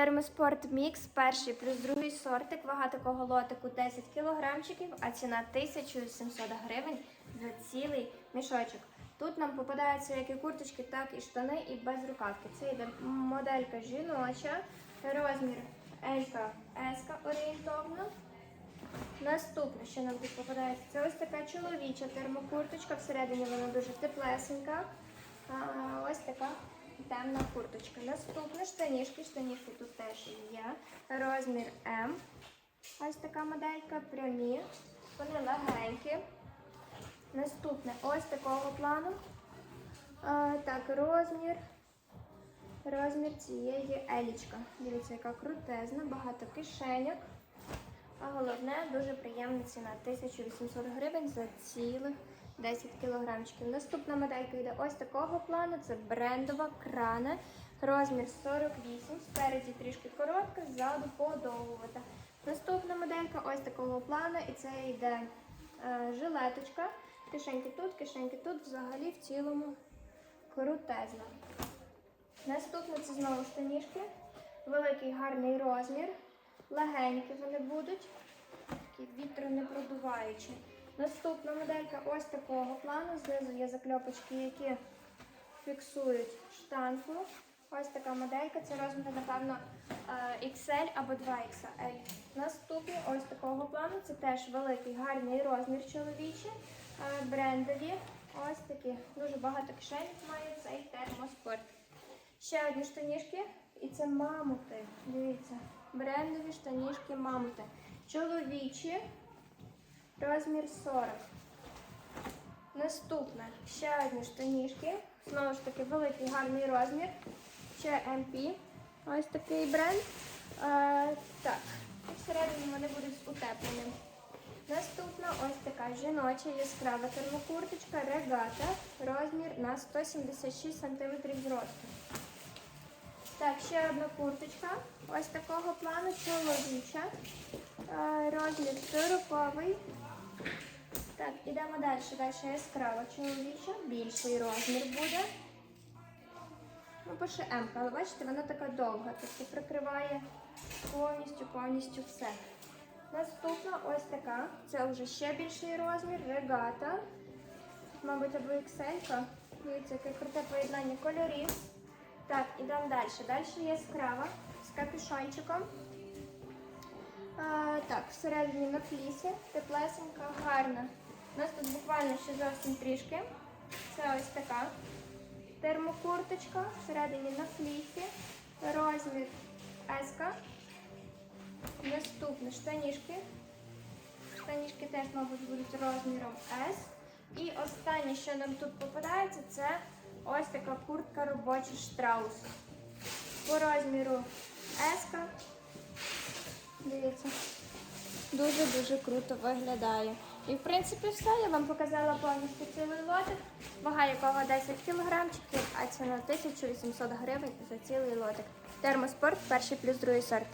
Термоспорт Мікс, перший плюс другий сортик. Вага такого лотику 10 кілограмчиків, а ціна 1700 гривень за цілий мішочок. Тут нам попадаються як і курточки, так і штани, і без рукавки. Це йде моделька жіноча, розмір Елька Еска орієнтовно. Наступне, що нам тут попадається, це ось така чоловіча термокурточка. Всередині вона дуже теплесенька. Ось така темна курточка. Наступне штанішки. Штанішки тут теж є. Розмір М. Ось така моделька, прямі. Вони легенькі. Наступне ось такого плану. А, так, розмір. Розмір цієї елічка. Дивіться, яка крутезна, багато кишеньок. А головне, дуже приємна ціна 1800 гривень за цілих 10 кілограмчиків. Наступна моделька йде ось такого плану. Це брендова крана. Розмір 48, спереді трішки коротка, ззаду подовгувата. Наступна моделька ось такого плану, і це йде е, жилеточка. Кишеньки тут, кишеньки тут, взагалі в цілому крутезна. Наступне це знову штанішки. Великий гарний розмір. Легенькі вони будуть. Такі вітронепродуваючі. Наступна моделька ось такого плану. Знизу є закльопочки, які фіксують штангу. Ось така моделька. Це розмір, напевно, е, XL або 2XL. Наступні ось такого плану. Це теж великий гарний розмір чоловічий. Е, Брендові. Ось такі. Дуже багато кишень має цей термоспорт. Ще одні штанішки, і це мамути. Дивіться, брендові штанішки мамути. Чоловічі, розмір 40. Наступне ще одні штанішки. Знову ж таки, великий гарний розмір. Ще MP. Ось такий бренд. Е, так, всередині вони будуть з утепленням. Наступна ось така жіноча яскрава термокурточка регата. Розмір на 176 см зросту. Так, ще одна курточка. Ось такого плану чоловіча. Е, Розмір 40. Так, ідемо далі. Далі яскрава чоловіча. Більший розмір буде. Ну, пише М, але бачите, вона така довга, тобто прикриває повністю, повністю все. Наступна ось така. Це вже ще більший розмір. Регата. Мабуть, або XL. Дивіться, яке круте поєднання кольорів. Так, ідемо далі. Далі яскрава з капюшончиком. Так, всередині на флісі, теплесенька, гарна. У нас тут буквально ще зовсім трішки. Це ось така термокурточка, всередині на флісі, розмір S. Наступне штанішки. Штанішки теж, мабуть, будуть розміром S. І останнє, що нам тут попадається, це ось така куртка робоча штраус. По розміру S. Дивіться. Дуже-дуже круто виглядає. І в принципі все. Я вам показала повністю цілий лотик, вага якого 10 кілограмчиків, а ціна 1800 гривень за цілий лотик. Термоспорт перший плюс другий сорт.